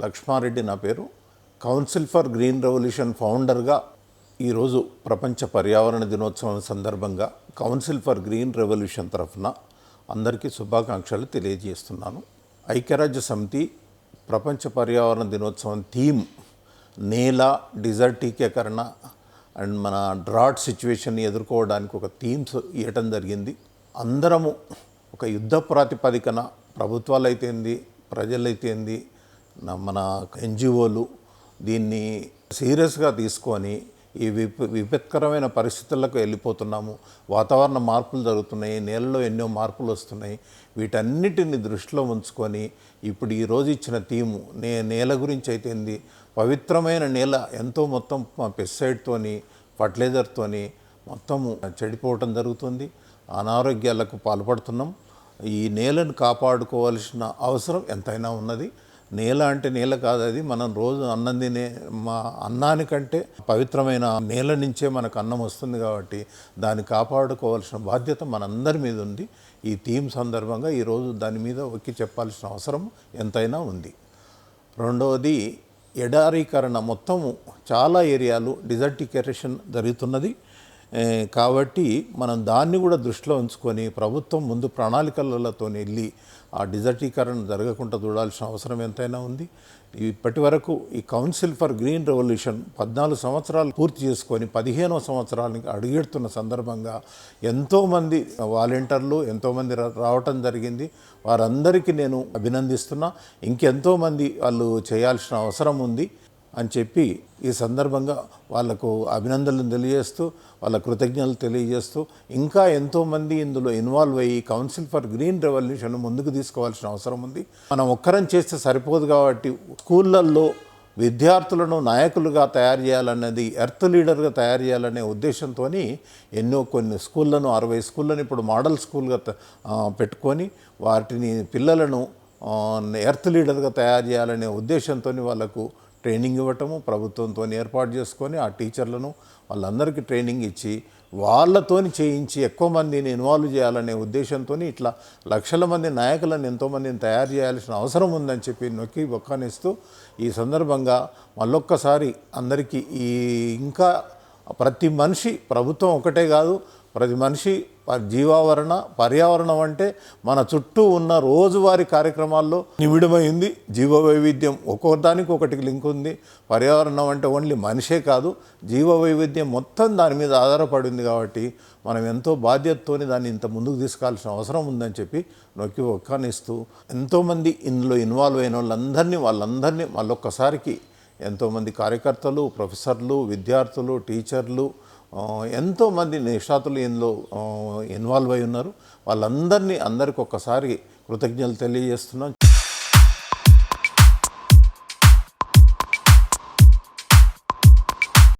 లక్ష్మారెడ్డి నా పేరు. Council for green revolution ఫౌండర్గా ఈరోజు ప్రపంచ పర్యావరణ దినోత్సవం సందర్భంగా కౌన్సిల్ ఫర్ గ్రీన్ రెవల్యూషన్ తరఫున అందరికీ శుభాకాంక్షలు తెలియజేస్తున్నాను. ఐక్యరాజ్య సమితి ప్రపంచ పర్యావరణ దినోత్సవం థీమ్ నేల డిజర్టీకరణ అండ్ మన డ్రాట్ సిచ్యువేషన్ ఎదుర్కోవడానికి ఒక థీమ్స్ ఇవ్వటం జరిగింది. అందరము ఒక యుద్ధ ప్రాతిపదికన ప్రభుత్వాలు అయితేంది ప్రజలైతేంది మన ఎన్జిఓలు దీన్ని సీరియస్గా తీసుకొని ఈ విప విపత్కరమైన పరిస్థితులకు వెళ్ళిపోతున్నాము. వాతావరణ మార్పులు జరుగుతున్నాయి. నేలలో ఎన్నో మార్పులు వస్తున్నాయి. వీటన్నిటిని దృష్టిలో ఉంచుకొని ఇప్పుడు ఈరోజు ఇచ్చిన థీము నే నేల గురించి అయితేంది పవిత్రమైన నేల ఎంతో మొత్తం పెస్టిసైడ్తోని ఫర్టిలైజర్తోని మొత్తము చెడిపోవటం జరుగుతుంది. అనారోగ్యాలకు పాల్పడుతున్నాం. ఈ నేలను కాపాడుకోవాల్సిన అవసరం ఎంతైనా ఉన్నది. నేల అంటే నేల కాదు అది. మనం రోజు అన్నం తినే మా అన్నానికంటే పవిత్రమైన నేల నుంచే మనకు అన్నం వస్తుంది కాబట్టి దాన్ని కాపాడుకోవాల్సిన బాధ్యత మనందరి మీద ఉంది. ఈ థీమ్ సందర్భంగా ఈరోజు దాని మీద ఒక్కి చెప్పాల్సిన అవసరం ఎంతైనా ఉంది. రెండవది ఎడారీకరణ. మొత్తము చాలా ఏరియాలు డిజర్టికేషన్ జరుగుతున్నది. కాబట్టి మనం దాన్ని కూడా దృష్టిలో ఉంచుకొని ప్రభుత్వం ముందు ప్రణాళికలతో వెళ్ళి ఆ డిజర్టీకరణ జరగకుండా చూడాల్సిన అవసరం ఎంతైనా ఉంది. ఇప్పటి వరకు ఈ కౌన్సిల్ ఫర్ గ్రీన్ రెవల్యూషన్ పద్నాలుగు సంవత్సరాలు పూర్తి చేసుకొని పదిహేనవ సంవత్సరానికి అడుగెడుతున్న సందర్భంగా ఎంతోమంది వాలంటీర్లు ఎంతోమంది రావటం జరిగింది. వారందరికీ నేను అభినందిస్తున్నా. ఇంకెంతోమంది వాళ్ళు చేయాల్సిన అవసరం ఉంది. అని చెప్పి ఈ సందర్భంగా వాళ్ళకు అభినందనలు తెలియజేస్తూ వాళ్ళ కృతజ్ఞతలు తెలియజేస్తూ ఇంకా ఎంతోమంది ఇందులో ఇన్వాల్వ్ అయ్యి కౌన్సిల్ ఫర్ గ్రీన్ రెవల్యూషన్ ముందుకు తీసుకోవాల్సిన అవసరం ఉంది. మనం ఒక్కరం చేస్తే సరిపోదు కాబట్టి స్కూళ్ళల్లో విద్యార్థులను నాయకులుగా తయారు చేయాలన్నది ఎర్త్ లీడర్గా తయారు చేయాలనే ఉద్దేశంతో ఎన్నో కొన్ని స్కూళ్ళను అరవై స్కూళ్ళను ఇప్పుడు మోడల్ స్కూల్గా పెట్టుకొని వాటిని పిల్లలను ఎర్త్ లీడర్గా తయారు చేయాలనే ఉద్దేశంతో వాళ్ళకు ట్రైనింగ్ ఇవ్వటము ప్రభుత్వంతో ఏర్పాటు చేసుకొని ఆ టీచర్లను వాళ్ళందరికీ ట్రైనింగ్ ఇచ్చి వాళ్ళతోని చేయించి ఎక్కువ మందిని ఇన్వాల్వ్ చేయాలనే ఉద్దేశంతో ఇట్లా లక్షల మంది నాయకులను ఎంతోమందిని తయారు చేయాల్సిన అవసరం ఉందని చెప్పి నొక్కి ఒక్కనిస్తూ ఈ సందర్భంగా మళ్ళొక్కసారి అందరికీ ఈ ఇంకా ప్రతి మనిషి ప్రభుత్వం ఒకటే కాదు ప్రతి మనిషి జీవావరణ పర్యావరణం అంటే మన చుట్టూ ఉన్న రోజువారీ కార్యక్రమాల్లో నిమిడమైంది జీవ వైవిధ్యం ఒక్కొక్కదానికి ఒకటికి లింక్ ఉంది పర్యావరణం అంటే ఓన్లీ మనిషే కాదు జీవ వైవిధ్యం మొత్తం దాని మీద ఆధారపడింది కాబట్టి మనం ఎంతో బాధ్యతతోని దాన్ని ఇంత ముందుకు తీసుకోవాల్సిన అవసరం ఉందని చెప్పి నొక్కి ఒక్కనిస్తూ ఎంతోమంది ఇందులో ఇన్వాల్వ్ అయిన వాళ్ళందరినీ వాళ్ళందరినీ మళ్ళొక్కసారికి ఎంతోమంది కార్యకర్తలు ప్రొఫెసర్లు విద్యార్థులు టీచర్లు ఎంతోమంది నిషాతులు ఇందులో ఇన్వాల్వ్ అయి ఉన్నారు. వాళ్ళందరినీ అందరికి ఒక్కసారి కృతజ్ఞతలు తెలియజేస్తున్నాం.